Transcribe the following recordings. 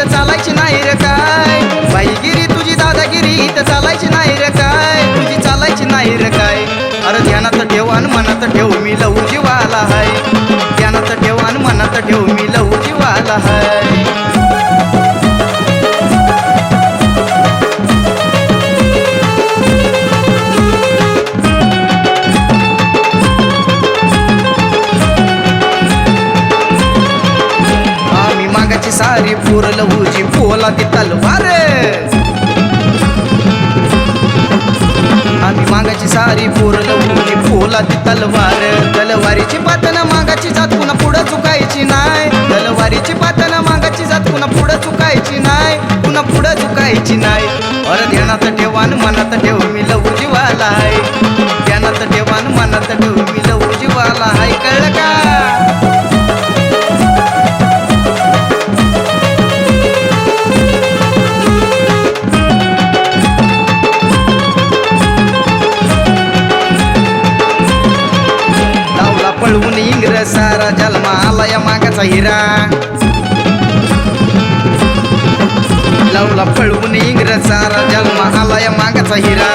इथं चालायची नाही रे काय? बाईगिरी तुझी दादागिरी इथं चालायची नाही रे काय? तुझी चालायची नाही रे काय? अरे ध्यानात ठेव आणि मनात ठेव मी लहू जीवाला हाय. ध्यानात ठेव आणि मनात ठेव मी लहू जीवाला हाय. मागाची सारी पोर पोला ती तलवार. आम्ही मागाची सारी पुरल लहूची पोला ती तलवार. तलवारीची पातना मागाची जात पुन्हा पुढं चुकायची नाही. तलवारीची पातना मागाची जात पुन्हा पुढं चुकायची नाही. पुन्हा पुढं चुकायची नाही. अर ध्यानात ठेवा मनात ठेव मी. पळवून इंग्रज सारा जन्मा आला या मागाचा हिरा. लावला पळवून इंग्रज सारा जन्मा आला या मागाचा हिरा.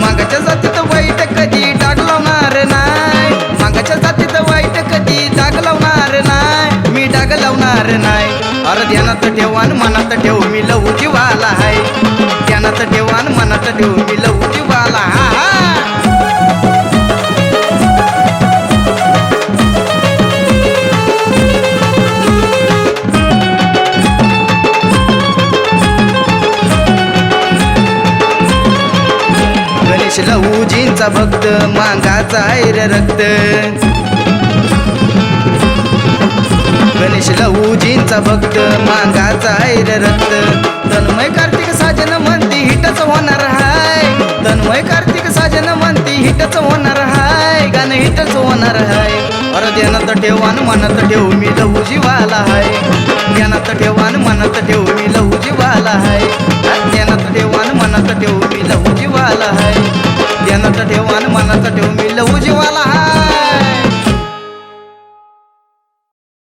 मागाच्या जातीत वाईट कधी डाग लावणार नाही. मागाच्या जातीत वाईट कधी डाग लावणार नाही. मी डाग लावणार नाही. अरे ध्यानात ठेवान मनात ठेव मी लवू जीवाला हाय ध्यानात ठेवान मनात ठेव मी गणेश लहूजींचा भक्त मांगाचा आहे रक्त. गणेश लहूजींचा भक्त मांगाचा आहे रक्त. तन्मय कार्तिक साजन म्हणती हिटच होणार हाय. तन्मय कार्तिक साजन म्हणती हिटच होणार हाय. गाणं हिटच होणार हाय. अरे ध्यानात आणि मनात ठेव मी लहू जीवाला हाय. ध्यानात आणि मनात ठेव मी लहू जीवाला हाय. ध्यानाचा ठेव आणि मनाचा ठेव. मी लवू जीवाला